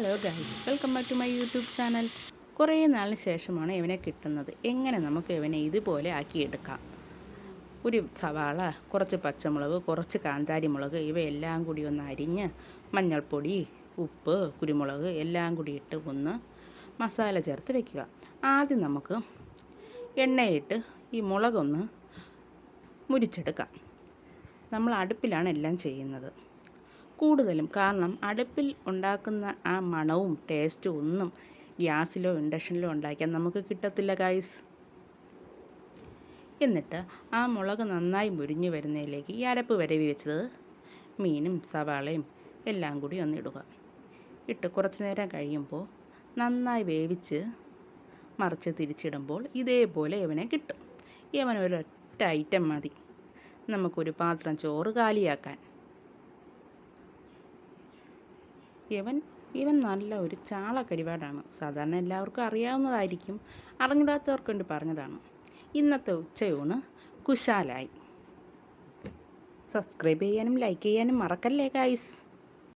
Hello guys welcome back to my YouTube channel കുറേ നാളിന് ശേഷമാണ് ഇവനെ കിട്ടുന്നത്. എങ്ങനെ നമുക്ക് ഇവനെ ഇതുപോലെ ആക്കിയെടുക്കാം? ഒരു സവാള കുറച്ച് പച്ചമുളക് കുറച്ച് കാന്താരി മുളക് ഇവയെല്ലാം കൂടി ഒന്ന് അരിഞ്ഞ് മഞ്ഞൾപ്പൊടി ഉപ്പ് കുരുമുളക് എല്ലാം കൂടി ഇട്ട് ഒന്ന് മസാല ചേർത്ത് വെക്കുക. ആദ്യം നമുക്ക് എണ്ണയിട്ട് ഈ മുളകൊന്ന് മുരിച്ചെടുക്കാം. നമ്മൾ അടുപ്പിലാണ് എല്ലാം ചെയ്യുന്നത്. കൂടുതലും. കാരണം അടുപ്പിൽ ഉണ്ടാക്കുന്ന ആ മണവും ടേസ്റ്റും ഒന്നും ഗ്യാസിലോ ഇൻഡക്ഷനിലോ ഉണ്ടാക്കിയാൽ നമുക്ക് കിട്ടത്തില്ല ഗൈസ് എന്നിട്ട് ആ മുളക് നന്നായി മുരിഞ്ഞു വരുന്നതിലേക്ക് ഈ അരപ്പ് വരവി വെച്ചത് മീനും സവാളയും എല്ലാം കൂടി ഒന്നിടുക ഇട്ട് കുറച്ച് നേരം കഴിയുമ്പോൾ നന്നായി വേവിച്ച് മറിച്ച് തിരിച്ചിടുമ്പോൾ ഇതേപോലെ ഇവനെ കിട്ടും. ഇവൻ ഒരൊറ്റ ഐറ്റം മതി. നമുക്കൊരു പാത്രം ചോറ് കാലിയാക്കാൻ. ഇവൻ ഇവൻ നല്ല ഒരു ചാള കരിപാടാണ് സാധാരണ എല്ലാവർക്കും അറിയാവുന്നതായിരിക്കും. അറിഞ്ഞിടാത്തവർക്ക് വേണ്ടി പറഞ്ഞതാണ്. ഇന്നത്തെ ഉച്ചയൂണ് കുശാലായി. സബ്സ്ക്രൈബ് ചെയ്യാനും ലൈക്ക് ചെയ്യാനും മറക്കല്ലേ ഗൈസ്